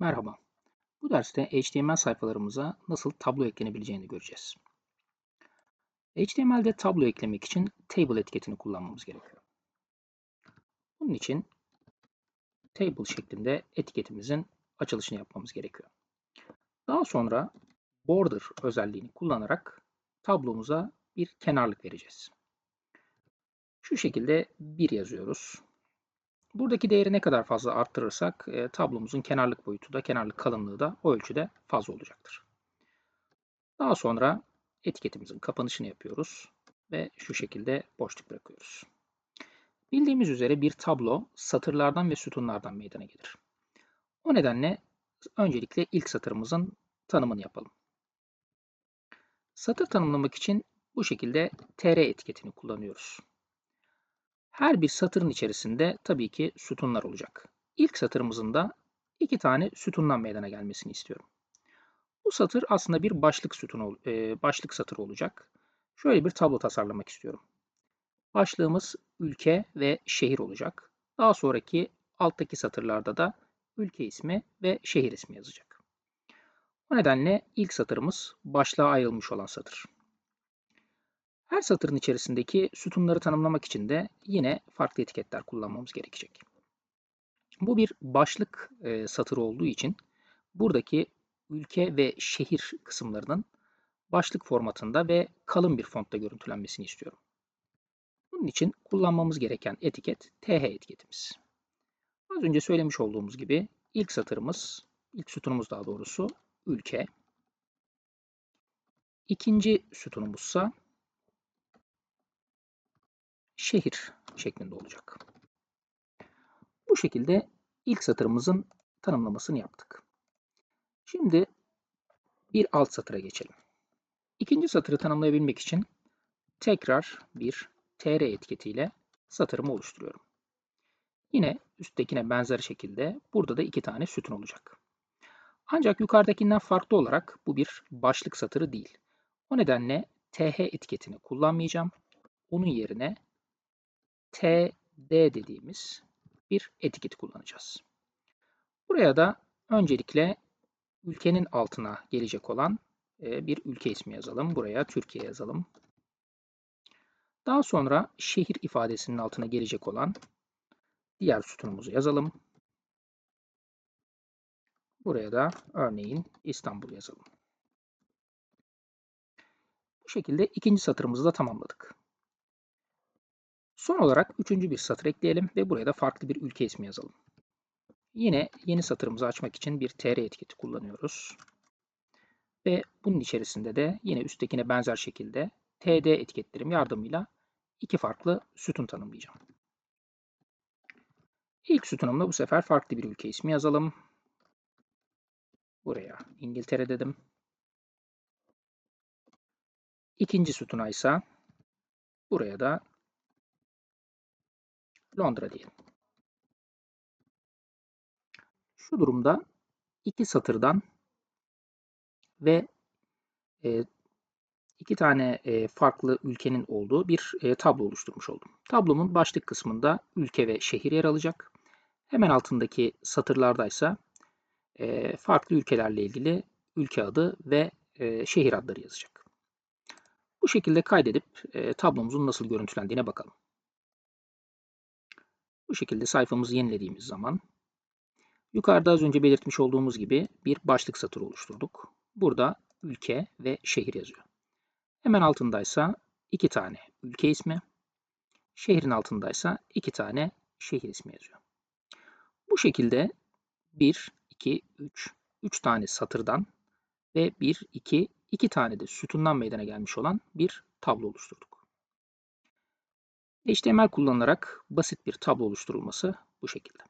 Merhaba. Bu derste HTML sayfalarımıza nasıl tablo eklenebileceğini göreceğiz. HTML'de tablo eklemek için table etiketini kullanmamız gerekiyor. Bunun için table şeklinde etiketimizin açılışını yapmamız gerekiyor. Daha sonra border özelliğini kullanarak tablomuza bir kenarlık vereceğiz. Şu şekilde 1 yazıyoruz. Buradaki değeri ne kadar fazla arttırırsak e, tablomuzun kenarlık boyutu da kenarlık kalınlığı da o ölçüde fazla olacaktır. Daha sonra etiketimizin kapanışını yapıyoruz ve şu şekilde boşluk bırakıyoruz. Bildiğimiz üzere bir tablo satırlardan ve sütunlardan meydana gelir. O nedenle öncelikle ilk satırımızın tanımını yapalım. Satır tanımlamak için bu şekilde tr etiketini kullanıyoruz. Her bir satırın içerisinde tabii ki sütunlar olacak. İlk satırımızın da iki tane sütundan meydana gelmesini istiyorum. Bu satır aslında bir başlık sütunu, e, başlık satır olacak. Şöyle bir tablo tasarlamak istiyorum. Başlığımız ülke ve şehir olacak. Daha sonraki alttaki satırlarda da ülke ismi ve şehir ismi yazacak. O nedenle ilk satırımız başlığa ayrılmış olan satır. Her satırın içerisindeki sütunları tanımlamak için de yine farklı etiketler kullanmamız gerekecek. Bu bir başlık e, satırı olduğu için buradaki ülke ve şehir kısımlarının başlık formatında ve kalın bir fontta görüntülenmesini istiyorum. Bunun için kullanmamız gereken etiket TH etiketimiz. Az önce söylemiş olduğumuz gibi ilk satırımız, ilk sütunumuz daha doğrusu ülke. İkinci sütunumuzsa şehir şeklinde olacak. Bu şekilde ilk satırımızın tanımlamasını yaptık. Şimdi bir alt satıra geçelim. İkinci satırı tanımlayabilmek için tekrar bir tr etiketiyle satırımı oluşturuyorum. Yine üsttekine benzer şekilde burada da iki tane sütun olacak. Ancak yukarıdakinden farklı olarak bu bir başlık satırı değil. O nedenle th etiketini kullanmayacağım. Onun yerine TD dediğimiz bir etiket kullanacağız. Buraya da öncelikle ülkenin altına gelecek olan e, bir ülke ismi yazalım. Buraya Türkiye yazalım. Daha sonra şehir ifadesinin altına gelecek olan diğer sütunumuzu yazalım. Buraya da örneğin İstanbul yazalım. Bu şekilde ikinci satırımızı da tamamladık. Son olarak üçüncü bir satır ekleyelim ve buraya da farklı bir ülke ismi yazalım. Yine yeni satırımızı açmak için bir tr etiketi kullanıyoruz. Ve bunun içerisinde de yine üsttekine benzer şekilde td etiketlerim yardımıyla iki farklı sütun tanımlayacağım. İlk sütunumda bu sefer farklı bir ülke ismi yazalım. Buraya İngiltere dedim. İkinci sütuna ise buraya da Londra diyelim. Şu durumda iki satırdan ve e, iki tane e, farklı ülkenin olduğu bir e, tablo oluşturmuş oldum. Tablomun başlık kısmında ülke ve şehir yer alacak. Hemen altındaki satırlarda ise farklı ülkelerle ilgili ülke adı ve şehir adları yazacak. Bu şekilde kaydedip tablomuzun nasıl görüntülendiğine bakalım. Bu şekilde sayfamızı yenilediğimiz zaman yukarıda az önce belirtmiş olduğumuz gibi bir başlık satırı oluşturduk. Burada ülke ve şehir yazıyor. Hemen altındaysa iki tane ülke ismi, şehrin altındaysa iki tane şehir ismi yazıyor. Bu şekilde 1, 2, 3, 3 tane satırdan ve 1, 2, 2 tane de sütundan meydana gelmiş olan bir tablo oluşturduk. HTML kullanılarak basit bir tablo oluşturulması bu şekilde.